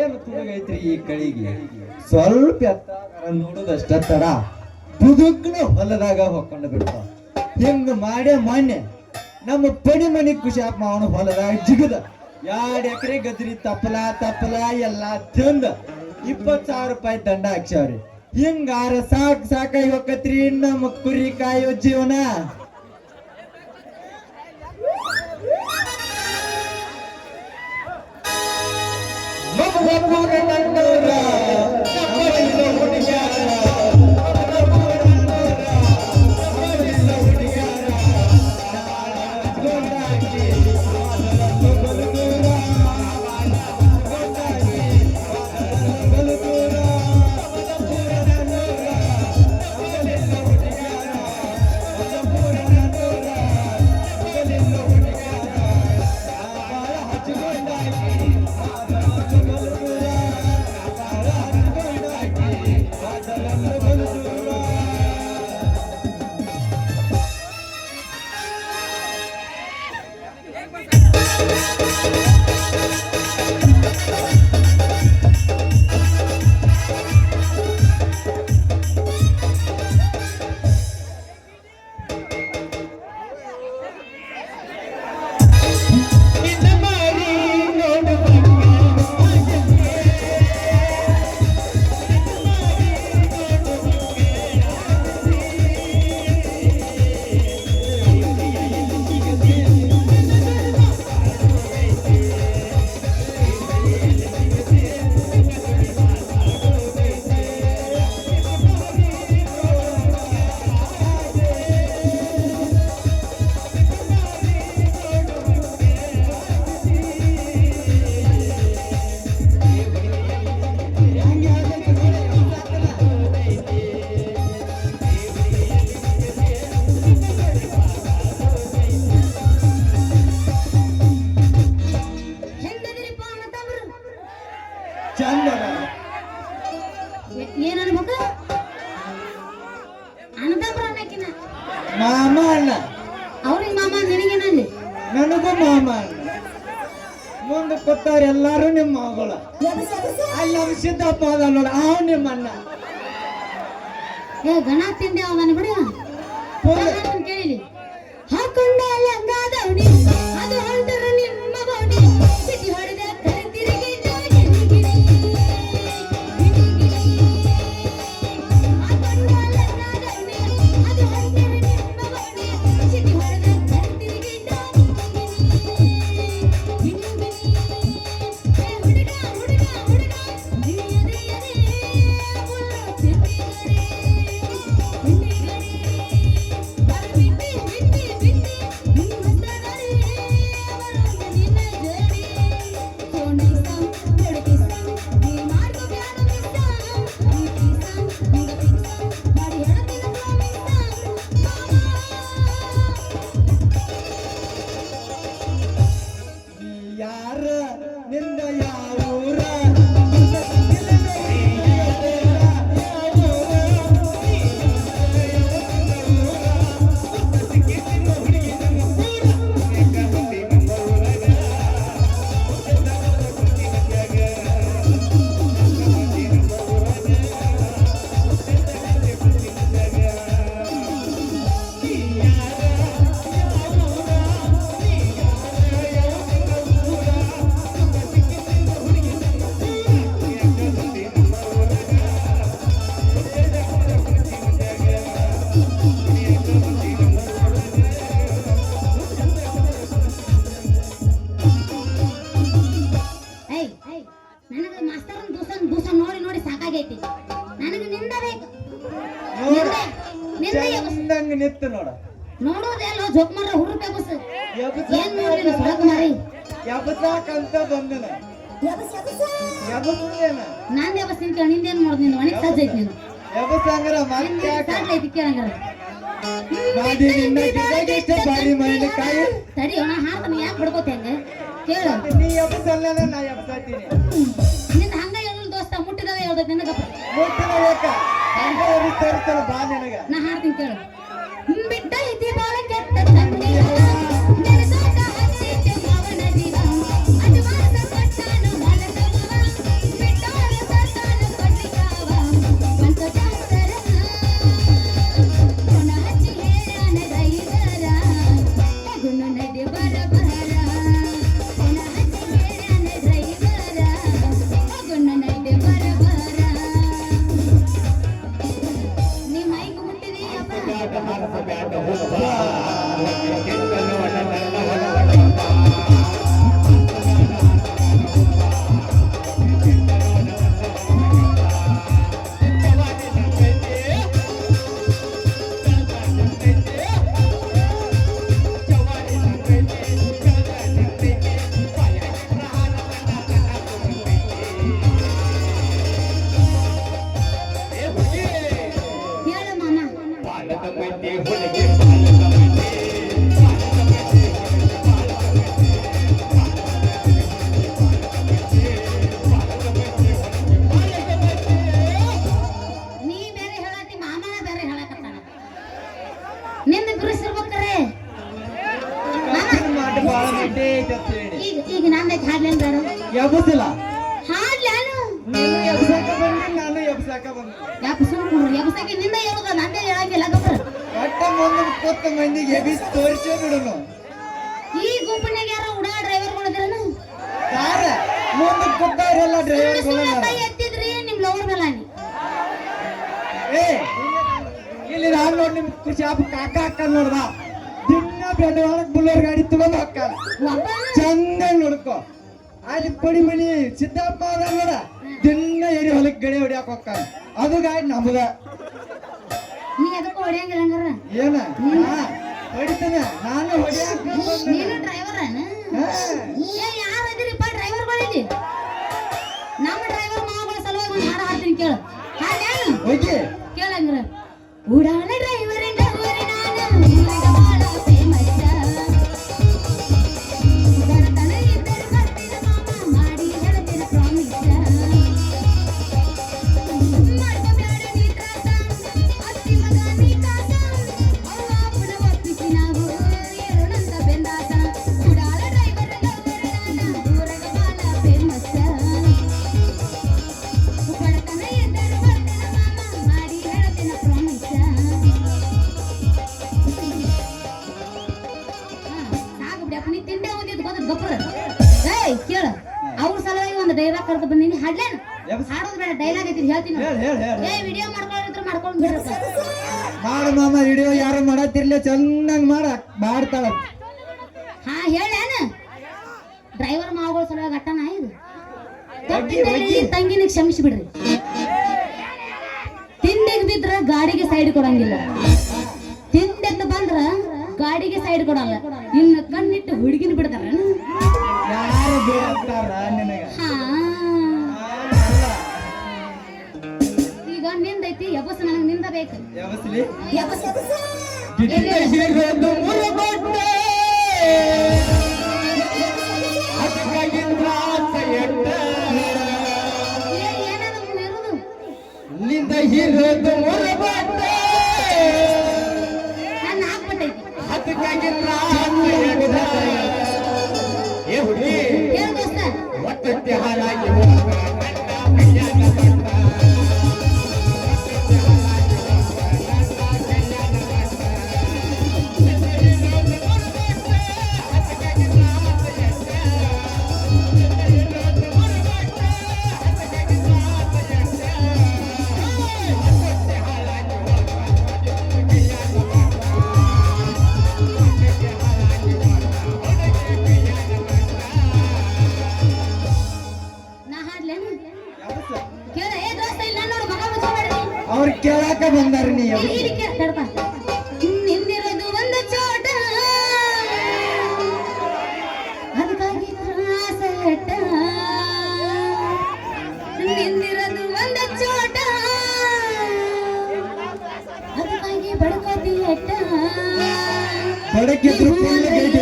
ಏನು ತಿಳಿಗೈತ್ರಿ ಈ ಕಳಿಗೆ ಸ್ವಲ್ಪ ನೋಡೋದಷ್ಟ ತಡ ಬುದುಕ್ನ ಹೊಲದಾಗ ಹೊಕ್ಕೊಂಡು ಬಿಡ್ತಾವ ಹಿಂಗ ಮಾಡೆ ಮೊನ್ನೆ? ನಮ್ಮ ಪಡಿ ಮನಿ ಖುಷಿ ಆಪ್ ಅವನು ಹೊಲದಾಗ ಜಿಗದ. ಎರಡು ಎಕರೆ ಗದ್ರಿ ತಪ್ಪಲ ತಪ್ಪಲ ಎಲ್ಲ ತಿಂದ. ಇಪ್ಪತ್ತು ಸಾವಿರ ರೂಪಾಯಿ ದಂಡ ಹಾಕ್ಸವ್ರಿ ಹಿಂಗಾರ ಸಾಕ್ ಸಾಕಾಗಿ ಹೋಗತ್ರಿ ನಮ್ಮ ಕುರಿ ಕಾಯೋ ಜೀವನ. ಮಗು ಮಗು ಎಲ್ಲರೂ ನಿಮ್ಮ ಮಗಳು. ಅಲ್ಲಿ ನಮ್ಮ ಸಿದ್ದಪ್ಪ ಅದ ನೋಡಿ ಅವ ನಿಮ್ಮ ಅಣ್ಣ ಏ ಗಣ ತಿಂದೆ ಅವನ ಬಿಡು. ಕೇಳಿಲಿ? ಹಾಕೊಂಡ ಅಲ್ಲಿ ಹಂಗಾದ ನಿತ್ತು ನೋಡ. ನೋಡೋದೇನೋ ಸರಿ ಅಣ್ಣ ಯಾಕೆ ಕೇಳು. ಹಂಗ ಹೇಳ ದೋಸ್ತ ಮುಟ್ಟಿದಾಗ ಹೇಳ್ದ ನಿನಗ. ನಾ ಹಾರ್ತೀನಿ ಕೇಳು. ಈಗ ಈಗ ನಂದೈತೆ ಹಾಡ್ಲೇನ್ ಬೇಡ. ಎಬಸಿಲ್ಲ ಹಾಡ್ಲಾನು? ನೀನು ಎಬ್ಸಾಕ ಬಂದಿ ನಾನು ಎಬ್ಸಾಕ ಬಂದಿ. ನಿಂದ ಹೇಳುದ ನಂದೇ ಹೇಳಂಗಿಲ್ಲ ಒಟ್ಟ ಮುಂದೆ ಕೂತ ಮಂದಿಗೆ ಎಬಿಸ್ ತೋರಿಸೇ ಬಿಡುನು. ಈ ಗುಂಪಿನಾಗ ಯಾರ ಉಡಾ ಡ್ರೈವರ್ಗಳಿದ್ರನು ಯಾರ? ಮುಂದೆ ಕೂತವ್ರೆಲ್ಲ ಡ್ರೈವರ್ಗಳು ಕೈ ಎತ್ತಿದ್ರಿ ನಿಮ್ ಲವರ್ ಮೇಲೆ ಏ ಇಲ್ಲಿ ನಾನು ನೋಡಿ ನಿಮ್ ಖುಷಿ ಕಾಕ ಅಕ್ಕ ನೋಡ್ದ. ದಿನ ಬೆಂಡವಾಳಕ್ ಬುಲ್ಲೋರ್ ಗಾಡಿ ತಗೊಂಡು ಒಬ್ಬ ಚಂದ ನೋಡ್ಕೊ. ಅಲ್ಲಿ ಪಡಿ ಮಣಿ ಸಿದ್ದಪ್ಪ ಅದ ನೋಡ. ದಿನ ಏರಿ ಹೊಲಕ್ಕೆ ಗಡಿ ಹೊಡಿಯಾಕ ಹೋಗ್ತಾನೆ ಅದು ಗಾಡಿ ನಮ್ದ. ನೀ ಅದಕ್ಕೂ ಹೊಡಿಯಂಗಿಲ್ಲ ಹಂಗಾರ ಏನ ನಾ ಹೊಡಿತಾನೆ ನಾನು ಹೊಡಿಯಾಕ ನೀನು ಡ್ರೈವರನ ಏ ಯಾರು ಅದಿರಿಪ್ಪ ಡ್ರೈವರ್ಗಳಿಲ್ಲಿ ನಮ್ಮ ಡ್ರೈವರ್ ಮಾವುಗಳ ಸಲುವಾಗಿ ಒಂದು ಹಾಡು ಹಾಡ್ತೀನಿ ಕೇಳು ಹಾಡ್ಯಾನು ಹೋಗಿ ಕೇಳಂಗ್ರ ಉಡಾಳ ಡೈಲಾಗ್ ಐತಿ ಹೇಳ್ತೀನಿ ಹೇಳ್ ಹೇಳ್ ಹೇಳ್ ಏ ವಿಡಿಯೋ ಮಾಡ್ಕೊಂಡಿದ್ರೆ ಮಾಡ್ಕೊಂಡು ಬಿಡ್ರಪ್ಪ ಮಾಡು ಮಾಮ ವಿಡಿಯೋ ಯಾರು ಮಾಡತ್ತಿರ್ಲಿ ಚೆನ್ನಾಗಿ ಮಾಡ ಮಾಡ್ತಾಳ. ಹಾ ಹೇಳೇನ ಡ್ರೈವರ್ ಮಾವುಗಳ ಸಲುವಾಗಿ ಅಟ್ಟನ ಇದು? ತಪ್ಪಿದ್ದಲ್ಲಿ. ತಂಗಿನ ಕ್ಷಮಿಸಿ ಬಿಡ್ರಿ ತಿಂಡಿಗೆ ಬಿದ್ರ ಗಾಡಿಗೆ ಸೈಡ್ ಕೊಡಂಗಿಲ್ಲ. ತಿಂದೆದ್ದು ಬಂದ್ರ ಗಾಡಿಗೆ ಸೈಡ್ ಕೊಡಲ್ಲ. ಇನ್ನು ಕಣ್ಣಿಟ್ಟು ಹುಡುಗಿನ ಬಿಡ್ತಾರ. ಯಾರು ಹಾಕ್ಬಿಟ್ಟೈತಿ ಅದಕ್ಕಾಗಿಂದ ಆಸೆ ಎಟ್ಟ. ಏ ಹುಡುಗಿ ಒಟ್ಟಕ್ಕೆ ಹಾಳಾಗಿ ಹೋಗುವ ಕೇಳಾಕ ಬಂದಾರಿ ನೀ ಬಡಕಿದ್ರು ಒಂದು ಚೋಟ. ಚೋಟ.